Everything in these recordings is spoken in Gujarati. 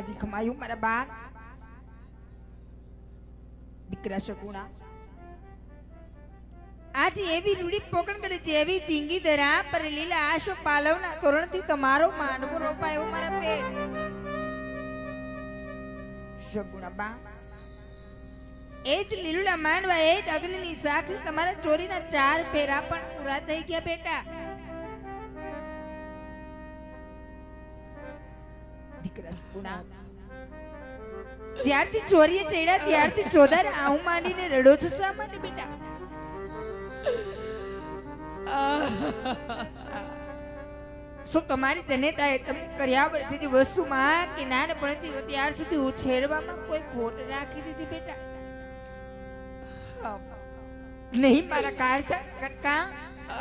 જાજી ખમાયું મારા બા દીકરા સગુણા આજે એવી રૂડી પોકણ કરે છે, એવી ધીંગી ધરા પર લીલા આશો પાલવના તોરણથી તમારો માનવો રોપાયો મારા પેટ. સગુણા બા, એ જ લીલુડા માંડવા એ જ અગ્નિની સાક્ષી તમારા ચોરીના ચાર ફેરા પણ પૂરા થઈ ગયા બેટા. જ્યારથી ચોરીએ ચડ્યા ત્યારથી ચોદાર આવું માંડીને રડો છો શા માટે બેટા? શું તમારી જનેતાએ તમને કર્યા બધી વસ્તુમાં કે નાનપણથી ત્યાર સુધી ઉછેરવામાં કોઈ ખોટ રાખી દીધી બેટા? નહીં મારા કટકા.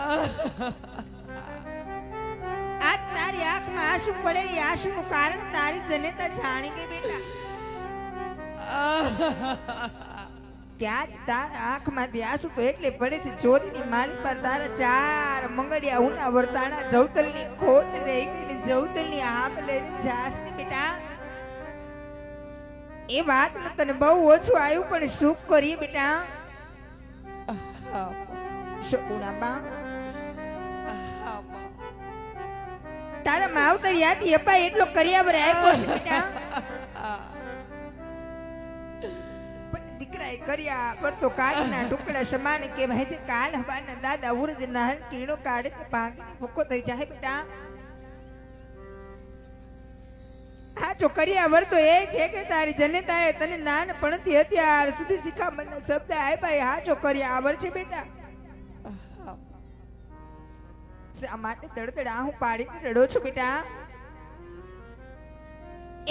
આજ તારી આંખમાં આંસુ પડે એ આંસુનું કારણ તારી જનેતા જાણી ગઈ બેટા. ત્યાં જ તારા આંખમાંથી આંસુ તો એટલે પડે ચોરીની માલી પર તારા ચાર મંગળિયા ઉના વર્તાણા જવતલની ખોટ રહી ગયેલી જવતલની આપ લઈને જાસ ને બેટા. એ વાત તને બહુ ઓછું આવ્યું પણ શું કરીએ બેટા? શકુના બા તારા માવતર યાદ અપાય એટલો કર્યા બરે આવ્યો છે બેટા. દીકરાએ કર્યા પર તો કાચના ટુકડા સમાન કહેવાય છે કાલ હવાના દાદા ઉરદ નાહન કીણો કાઢે તો ભૂકો થઈ જાય બેટા. હા જો કર્યા વર તો એ છે કે તારી જનતાએ તને નાનપણથી અત્યાર સુધી શિખામણના શબ્દ આપ્યા હા જો કર્યા આવર છે બેટા. શા માટે દડદડા હું પાડીને રડો છું બેટા.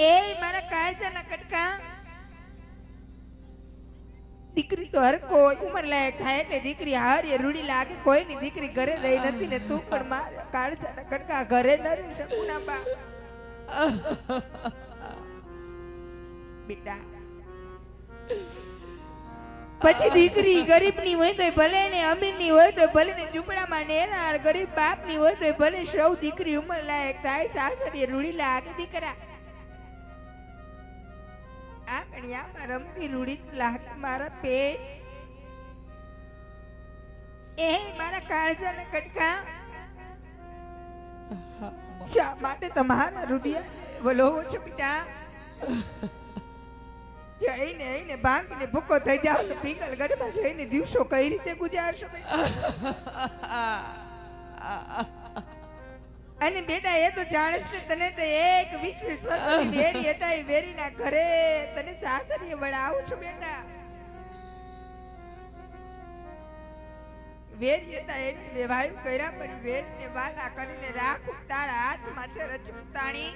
એ મારા કાળજાના કટકા. દીકરી તો હર કોઈ ઉંમર લાયક થાય એટલે દીકરી હારી રૂડી લાગે કોઈની દીકરી ઘરે રહી નથી ને તું પણ મારા કાળજાના કટકા ઘરે ન રહી શકું ના બા. બેટા પછી દીકરી ગરીબની હોય તો ભલે ને અમીરની હોય તો ભલે ને ઝૂંપડામાં નેરાર ગરીબ બાપની હોય તો ભલે સૌ દીકરી ઉંમર લાયક થાય, સાસરીએ રૂડી લાગે દીકરા. આ કણિયામાં રમતી રૂડી લાગ મારા પેટ. એ મારા કાળજાના કટકા. શા માટે તમારા રૂડિયા બોલો છો બેટા જઈને એને ભાંગીને ભૂકો થઈ જાવ તો પીગલ ગઢમાં જઈને દિવસો કઈ રીતે ગુજારશો અને બેટા એ તો જાણે છે તને તો એક વીસ વીસ વર્ષની વેરી હતા એ વેરીના ઘરે તને સાસરીએ વળાવું છું બેટા. વેરી હતા એને વેવાયું કર્યા પડી વેરીને વાલા કરીને રાખું તારા હાથમાં છે રચમતાણી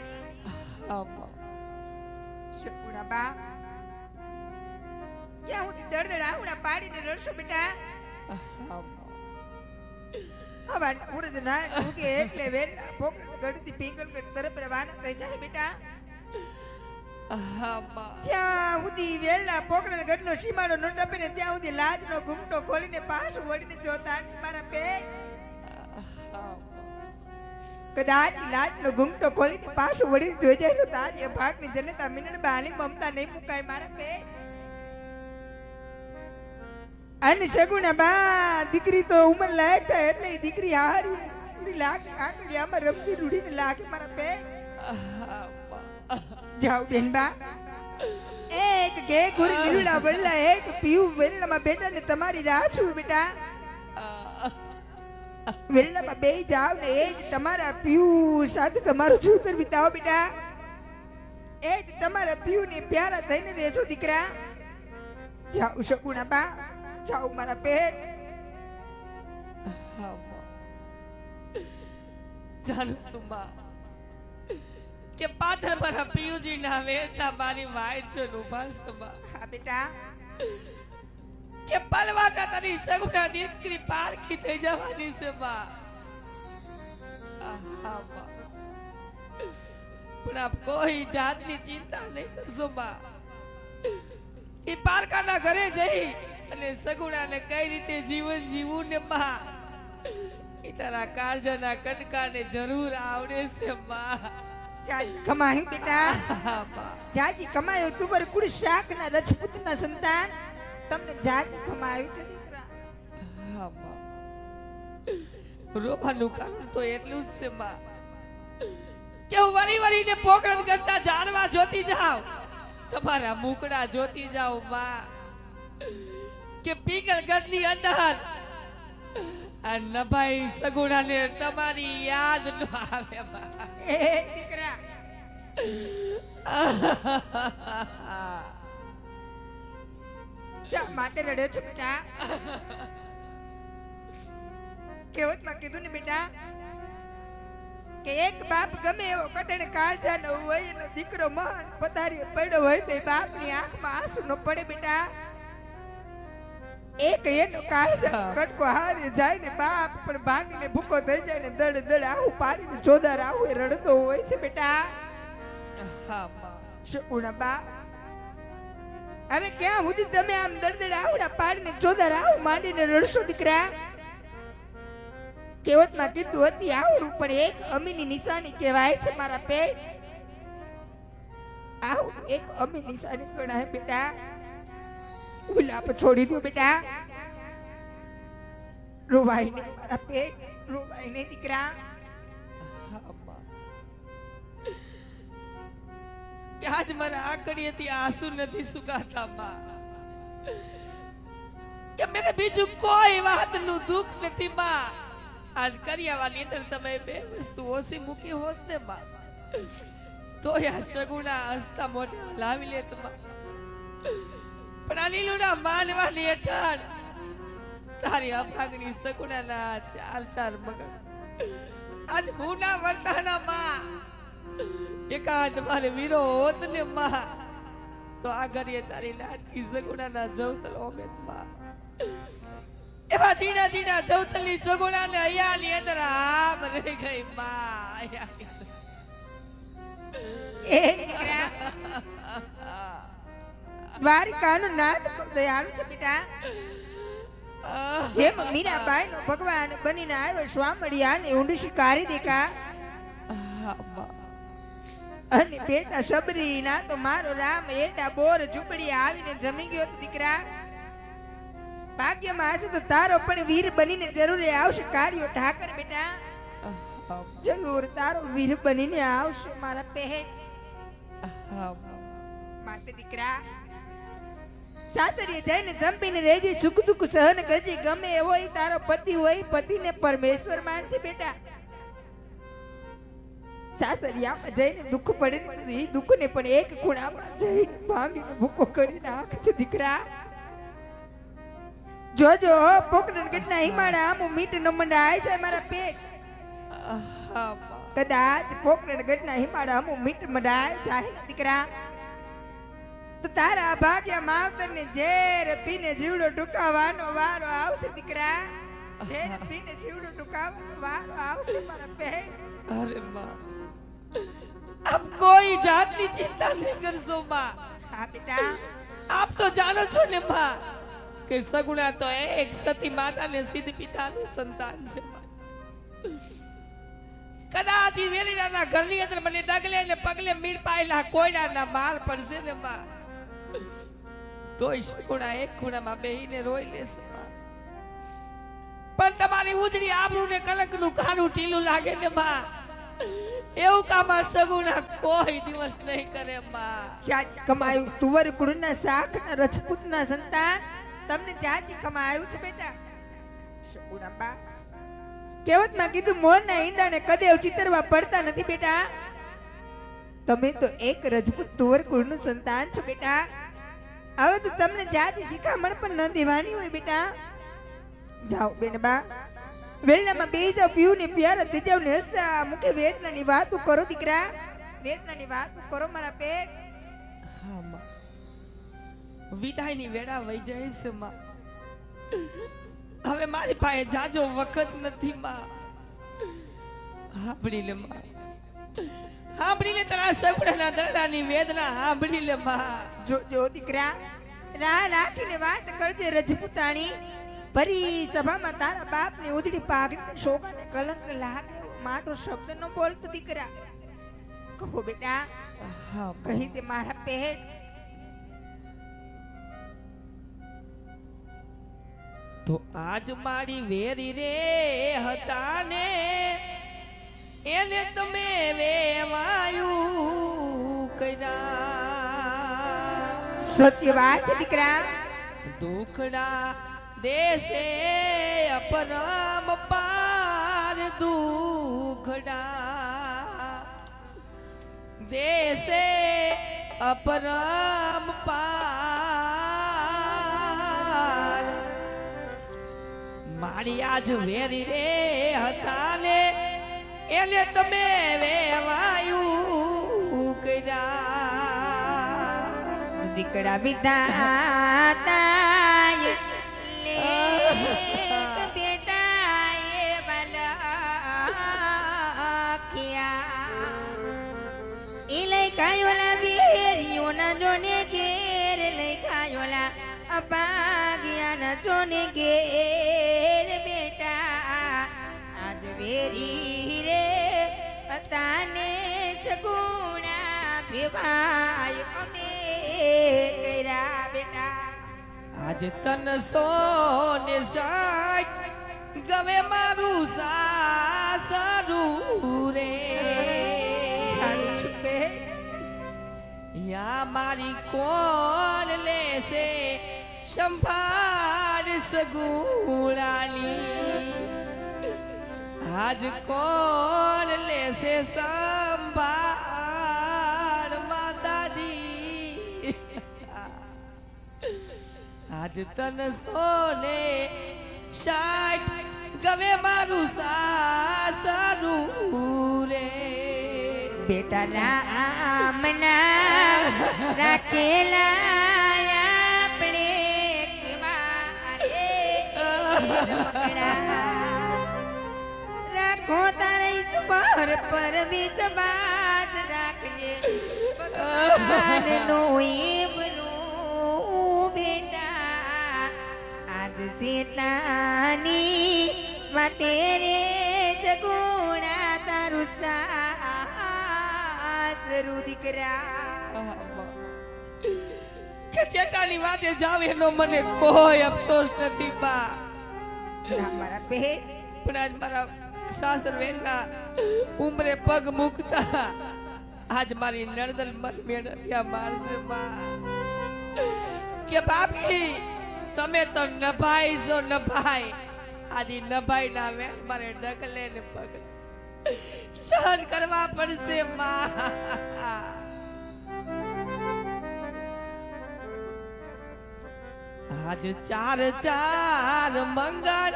શકુણા બા ક્યાં હું દળદળ આહુડા પાડીને રડશો બેટા? હવા ઉડદ ના ઉગે એટલે વેર પોકળ ગડતી પીંગલ ગડ તરફ રવાના થઈ જાય બેટા. જ્યાં સુધી વેલા પોકળ ગડનો સીમાડો ન ટપીને ત્યાં સુધી લાજનો ઘૂમટો ખોલીને પાછું વળીને જોતા મારા બે. કદાચ લાજનો ઘૂમટો ખોલીને પાછું વળીને જોઈ જાય તો તારી ભાગની જનતા મિનડ બાલી મમતા નહીં મુકાય મારા બે અને સગુણા બા દીકરી તો ઉંમર લાયક થાય એટલે દીકરી હારી લાખ આંગળી આમાં રમતી રૂડીને લાગે. મારા બે જાઓ બેન બા. એક કે ગુરી લીલુડા બળલા એક પીવું વેલણામાં બેટા ને તમારી રાહ છું બેટા. વેલણામાં બે જાવ ને એ જ તમારા પીવું સાથે તમારું જીવન વિતાવો બેટા? એ જ તમારા પીવું ને પ્યારા થઈને રહેજો દીકરા. જાઓ સગુણા બા. જાઓ મારા બેન. જાણું છું માં કે પાથર મારા પિયુજી ના વેરતા મારી વાઈટ જો ઊભા છે માં હા બેટા. કે પલવાતા તારી સગુના દીકરી પારખી થઈ જવાની છે માં. પણ આપ કોઈ જાતની ચિંતા નહીં કરશો માં એ પારકાના ઘરે જઈ અને સગુણાને કઈ રીતે જીવન જીવવું ને માં એ તારા કાળજાના કટકાને જરૂર આવડે છે માં જાજી કમાયું બેટા. જાજી કમાયું તું પર કુળ શાકના રજપૂતના સંતાન. તમને જાજી કમાયું છે દીકરા. રોવાનું કારણ તો એટલું જ છે બા. કે વરી વરીને પોકરણ કરતા જાણવા જોતી જાવ? તમારા મુકડા જોતી જાઓ બા. કે પીગળગઢની અંદર. આ નભાઈ સગુણાને તમારી યાદ ન આવે દીકરા. માટે રડે છો બેટા? કેવતમાં કીધું ને બેટા? કે એક બાપ ગમે એવો કઠણ કાળજાનો હોય, એનો દીકરો મહાન પથારીએ પડ્યો હોય તો બાપની આંખમાં આંસુ ન પડે બેટા. એક એનો કાળજા કટકો હારી જાય ને બાપ પણ ભાંગીને ભૂકો થઈ જાય ને દડ દડ આવું પાડીને જોદાર આવું એ રડતો હોય છે બેટા. હા બા. હવે ક્યાં સુધી તમે આમ દળદળ આવડા પાડીને જોદાર આવું માંડીને રડશો દીકરા? કેવતમાં કીધું હતી આવડું પણ એક અમીની નિશાની કહેવાય છે મારા પેટ. આવું એક અમી નિશાની ગણાય બેટા. ગુલાબ છોડી દો બેટા. રોવાય નહીં મારા પેટ રોવાય નહીં દીકરા આજ મારા આંગળીએથી આંસુ નથી સુકાતા માં. કે મને બીજું કોઈ વાતનું દુઃખ નથી, માં. આજ કરિયાવાની અંદર તમે બે વસ્તુ ઓછી મૂકી હોત ને, માં. તો આ સગુણા હસતા મોઢે લાવી લેત બા પણ આ લીલુડા માનવાની હેઠળ. તારી અભાગની સગુણાના ચાર ચાર મગર આજ ગુના વર્તાના માં. એકાદ મારે વીરો ને માં. તો આ ઘરે તારી લાડકી સગુણાના જવતલ ઓમેદમાં. એવા જીણા જીણા જવતલની સગુણાને અહીંયાની અંદર આમ રહી ગઈ માં. દીકરા દ્વારિકાનો નાથ દયાળુ છે બેટા. જેમ મીરાબાઈ નો ભગવાન બનીને આવ્યો સ્વામળિયા ને ઊંડી શિકારી દેખા અને બેટા સબરી ના તો મારો રામ એટા બોર ઝૂંપડી આવીને જમી ગયો દીકરા. ભાગ્યમાં હશે તો તારો પણ વીર બનીને જરૂર આવશે કાળિયો ઠાકર બેટા. જરૂર તારો વીર બનીને આવશે મારા પહેર માટે દીકરા સાસરીએ જઈને જંપીને રેજી સુખ દુઃખ સહન કરજી. ગમે એવો તારો પતિ હોય પતિને પરમેશ્વર માનજે બેટા. સાસરિયામાં જઈને દુઃખ પડે ને એ દુઃખને પણ એક ખૂણામાં જઈને ભાંગીને ભૂકો કરી નાખ છે દીકરા. જોજો પોકડન કેટલા હિમાડા આમ મીટ ન મંડાય છે મારા પેટ. કદાચ પોકરણ ગઢના હિમાડા અમુક મીટ મંડાય ચાહે દીકરા. તો તારા ભાગ્યા માવતરને ઝેર પીને જીવડો ટૂંકાવાનો વારો આવશે દીકરા. ઝેર પીને જીવડો ટૂંકાવાનો વારો આવશે મારા બહેન અરે માં આપ કોઈ જાતની ચિંતા નહીં કરશો માં હા બેટા. આપ તો જાણો છો ને માં કે સગુણા તો એક સતી માતા ને સિદ્ધ પિતાનું સંતાન છે કદાચ ઈ વેલીનાના ઘરની અંદર મને ડગલે ને પગલે મીર પાયેલા કોયડાના માર પડશે ને માં તોય સગુણા એક ખૂણામાં બેહીને રોઈ લેશે. પણ તમારી ઉજળી આબરૂ ને કલંકનું કાનું ઢીલું લાગે ને, માં? એવું કામ આ સગુણા કોઈ દિવસ નહીં કરે, માં. જાજી કમાયું તુવર ગુરુના શાક ના રજપૂત ના સંતાન. તમને જાજી કમાયું છે, બેટા? શકુના બા, કહેવતમાં કીધું મોર ના ઈંડા ને કદે ચિતરવા પડતા નથી, બેટા? તમે તો એક રજપૂત તુવર કુળનું સંતાન છો, બેટા. હવે તો તમને જાતિ શિખામણ પણ ન દેવાની હોય બેટા. જાઓ બેન બા. વેલનામાં બે જાવ પીવું ને પ્યાર થઈ ને હસતા મુખે વેદનાની વાત કરો દીકરા. વેદનાની વાત કરો મારા પેટ હા માં વિદાયની વેળા વહી જાય છે માં. હવે મારી પાસે જાજો વખત નથી માં. હા લે માં. સાંભળી લે તારા સગડાના દરડાની વેદના સાંભળી લે માં. જો જો દીકરા રાહ રાખીને વાત કરજે રજપૂતાણી. ભરી સભામાં તારા બાપની ઉધડી પાઘડી શોભાને કલંક લાગે માટો શબ્દ ન બોલતો દીકરા. કહો બેટા કહી દે મારા પેટ. તો આજ મારી વેરી રે હતા ને એને તમે વેવાયું સત્ય દીકરા? દુખડા દેશે અપરમ પાર દુખડા. દેશે અપરમ પાર. મારી આજ વેરી રે હતા ને, એને તમે વેવાયું કર્યા. દીકરા વિધાતાએ લેખ બેટાએ બલાખ્યા. ઈ લખાયોલા વીર્યોના જોને ઘેર લખાયોલા અભાગ્યાના જોને ઘેર બેટા. આજ વેરી રે અતાને સગુણા ભેવાય. અમે આજ તન સોને શાક ગવે મારું સાસરું રે. યા મારી કોણ લેશે સંભાળ સગુણાની? આજ કોણ લેશે સંભાળ આજ તન સોને શાક ગવે મારું સાસરું રે. બેટા આમના રાખેલા આપણે રાખો તારે પર પર વિશ્વાસ રાખજે. ભગવાનનો એવરો આજ માટે રે જગુણા તારું સાસરું દીકરા. કે ચેટાની વાતે જાવ એનો મને કોઈ અફસોસ નથી બા. મારા બેન પણ આજ મારા સાસર વેલા ઉમરે પગ મૂકતા. આજ મારી નણદલ મન મેળવ્યા મારશે બા. કે બાપી તમે તો નભાઈ છો નભાઈ. આજે નભાઈ ના વે મારે ડગલે ને પગ. સહન કરવા પડશે માં. આજ ચાર ચાર મંગળ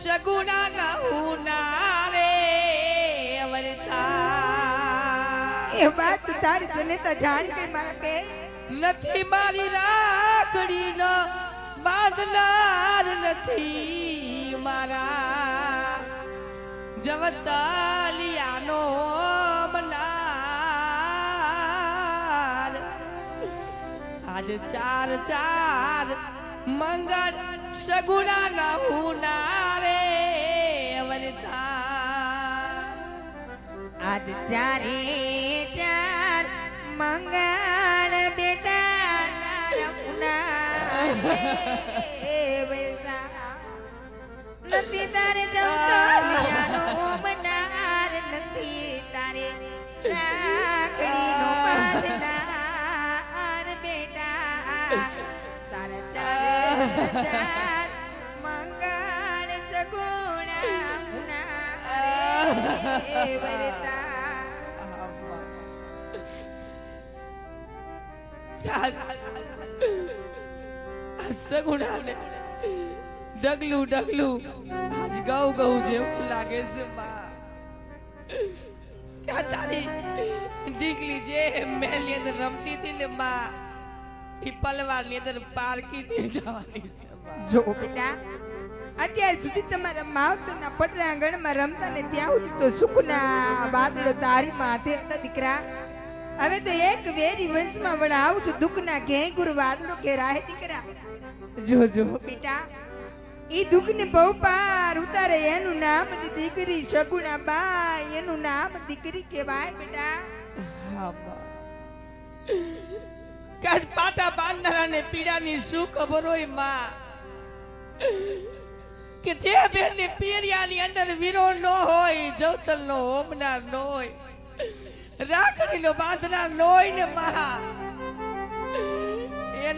સગુણા ના હુના રે અવરતા. એ વાત તારી તને તો જાણ કે મારા કે નથી મારી રાખડી નો બાંધનાર નથી મારા. જવતાલિયાનો મનાર. આજ ચાર ચાર મંગળ સગુણા ના હુનારે અવરતા આજ ચારે ચાર મંગળ બેટા નાના નથી તારે જવતાલિયાનો મનાર નથી તારે બેટા. તારા ચાર મંગળ સગુણા મુના વરતા. સગુણાને. ડગલું ડગલું. આજ ગૌ ગઉ જેવું લાગે છે માં તારી ઢીકલી જે મહેલની અંદર રમતી હતી ને માં એ પલવારની અંદર પારકી ને જવાની. જો બેટા, અત્યાર સુધી તમારા માવતરના પટરાંગણમાં રમતા ને ત્યાં સુધી તો સુખના વાદળો તારી માથે હતા દીકરા. હવે તો એક વેરી વંશમાં પણ આવું છું દુઃખના ઘેંગુર ગુરુ કે રાહે દીકરા. જો જો. બેટા ઈ દુઃખને બહુ પાર ઉતારે એનું નામ જ દીકરી સગુણા બા એનું નામ દીકરી કહેવાય બેટા. હા માં કાજ પાટા બાંધનારાને પીડાની શું ખબર હોયમાં? કે જે બેનને પીરિયાની અંદર વીરો ન હોય જવતલ નો હોમનાર ન હોય રાખડીનો બાંધનાર ન હોય ને માં?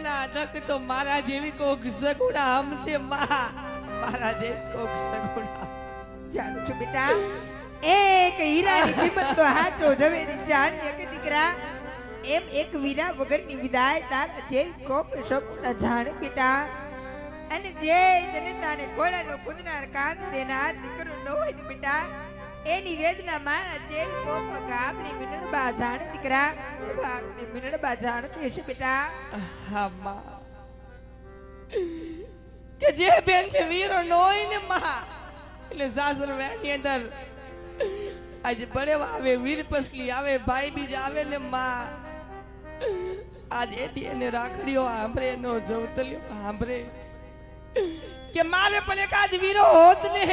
એના ધક તો મારા જેવી કોક સગુણા આમ છે, મા. મારા જેવી કોક સગુણા. જાણું છું બેટા. એક હીરાની કિંમત તો હાચો ઝવેરી જાન એક દીકરા. એમ એક વીરા વગરની વિદાય તાર જે કોપ સપના જાણ બેટા. અને જે જનતાને ખોળાનો કુંદનાર કાંદ દેનાર દીકરો ન હોય ને બેટા. એની વેદના મારા જે કોપ ગાબની મિનડબા જાણતી દીકરા ભાગની મિનડબા જાણતી છે બેટા. હા, માં. કે જે બેન કે વીરો નોય ને, માં. એટલે સાસર વેની અંદર આજે બળેવા આવે, વીર પસલી આવે, ભાઈ બીજ આવે ને, માં. આજ એથી એને રાખડીઓ સાંભળે એનો જવતલ્યો સાંભળે કે મારે પણ એકાદ વીરો હોત ને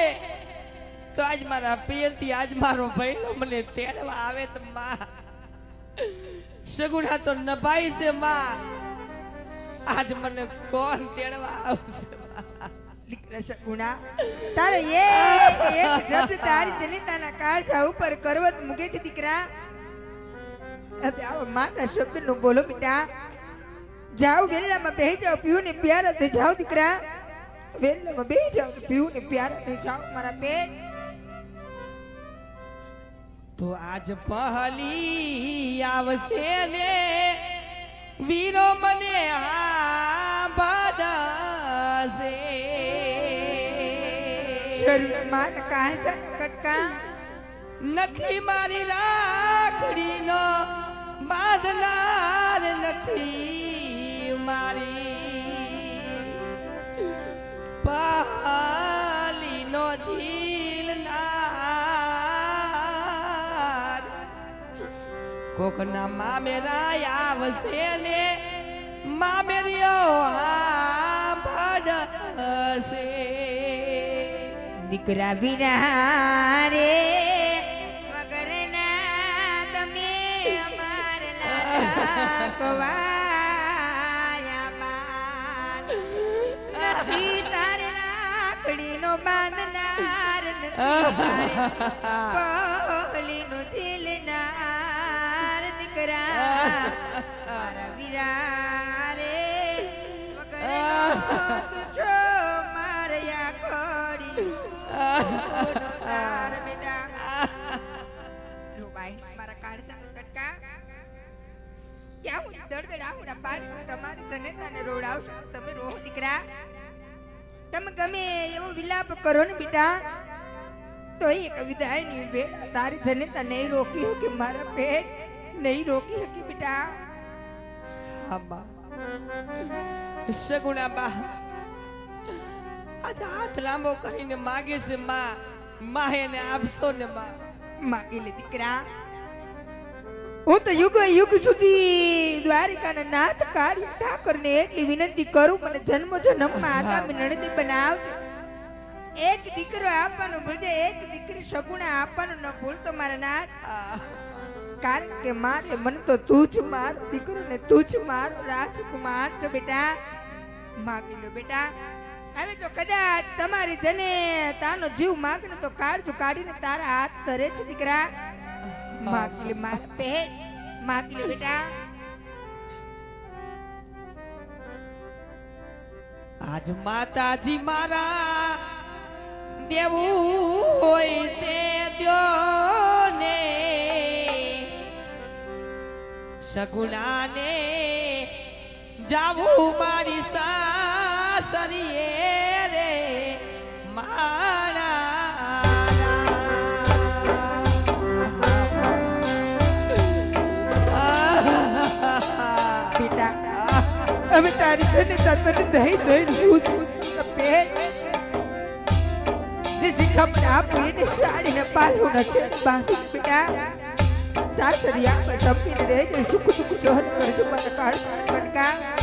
તો આજ મારા પિયરથી આજ મારો ભૈલો મને તેડવા આવે તો માં. સગુણા તો નભાઈ છે, માં. આજ મને કોણ તેડવા આવશે દીકરા કરવત મૂકે દીકરા. હવે શબ્દનું બોલો, બેટા. જાવ પીવું ને પ્યારા જાઓ, દીકરા. વેલામાં ને પ્યારા જાઓ, મારા બેન. તો આજ પહલી આવશે ને. વીરો મને કટકા? નથી મારી રાખડીનો બાંધનાર નથી મારી. પાલીનો કોકના મામેરા આવશે ને મામેરિયો આ ભડશે દીકરા વિરા રે મગરના તમે અમાર લાડા કવાયા બાર. નથી તારે રાખડીનો બાંધનાર નથી દીકરા મારા વીરા રે તું છો મારયા ખોડી તાર બેટા. કટકા ક્યાં હું દળદળ ના તમારી જનતાને રોડાવશો તમે રોહ દીકરા. તમે ગમે એવો વિલાપ કરો ને બેટા. તો એક કવિતાની બેટ તારી જનતા નહીં રોકી કે મારા પેટ નહીં રોકી શકે બેટા. આબા સગુણા બા. આજ હાથ લાંબો કરીને માગે છે માં. માં એને આપશો ને માં. માગી લે દીકરા. હું તો યુગ યુગ સુધી દ્વારિકાના નાથ કાળી ઠાકરને એટલી વિનંતી કરું મને જન્મ જન્મમાં આગામી નણદી બનાવજો. એક દીકરો આપવાનું ભૂલજે એક દીકરી સગુણા આપવાનું ન ભૂલતો મારા નાથ. કારણ કે મારે મને તો તું જ મારો દીકરો ને તું જ મારો, રાજકુમાર છો બેટા. માગી લો બેટા. હવે તો કદાચ તમારી જને તાનો જીવ માગને તો કાઢજો કાઢીને તારા હાથ ધરે છે દીકરા. માગી લે મારા પેટ માગી લે બેટા. આજ માતાજી મારા દેવું હોય તે દ્યો. સગુણાને જાવું મારી સાસરીએ રે મારા અમે તારી જને તને દહીં દહીં દૂધ દૂધ પેટ જે શીખમણ આપી એને શાળીને પાલું ન છે બાંધી બેટા. સાસરિયા પર સંપીને રહે સુખ દુઃખ સહજ કરજો મને કાળ કટકા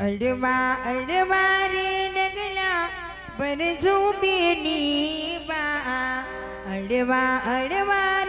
અડવા અડવા રે ડગલા પર ઝૂંપેની બા. અડવા અડવા